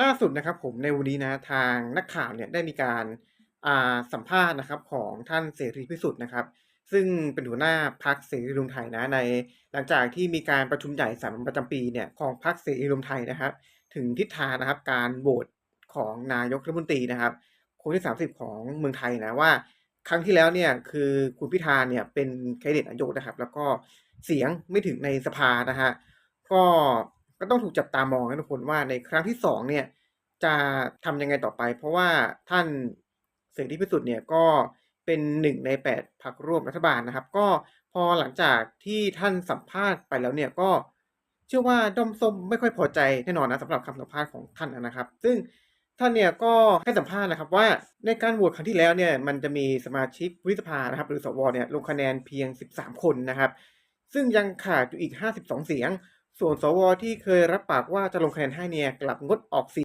ล่าสุดนะครับผมในวันนี้นะทางนักข่าวเนี่ยได้มีการอ่าสัมภาษณ์นะครับของท่านเสรีพิสุทธิ์นะครับ ซึ่งเป็นหัวหน้าพรรคเสรีรวมไทยนะใน หลังจากที่มีการประชุมใหญ่สามัญประจำปีเนี่ยของพรรคเสรีรวมไทยนะครับ ถึงทิศทางนะครับการโหวตของนายกรัฐมนตรีนะครับ คนที่ 30 ของเมืองไทยนะว่า ครั้งที่แล้วเนี่ยคือคุณพิธาเนี่ยเป็นแคนดิเดตนายกนะครับ แล้วก็เสียงไม่ถึงในสภานะฮะก็ ก็ต้องถูกจับตามองนะทุกคนว่าในครั้งที่สองเนี่ยจะทำยังไงต่อไป เพราะว่าท่านเสรีพิสุทธิ์เนี่ยก็เป็นหนึ่งในแปดพรรคร่วมรัฐบาลนะครับ ก็พอหลังจากที่ท่านสัมภาษณ์ไปแล้วเนี่ยก็เชื่อว่าด้อมส้มไม่ค่อยพอใจแน่นอนนะสำหรับคำสัมภาษณ์ของท่านนะครับ ซึ่งท่านเนี่ยก็ให้สัมภาษณ์นะครับว่าในการโหวตครั้งที่แล้วเนี่ยมันจะมีสมาชิกวิสภานะครับ หรือสวเนี่ยลงคะแนนเพียง 13 คนนะครับ ซึ่งยังขาดอยู่อีก 52 เสียง ส่วนสวที่เคยรับปากว่าจะลงคะแนนให้เนี่ยกลับงดออกเสียง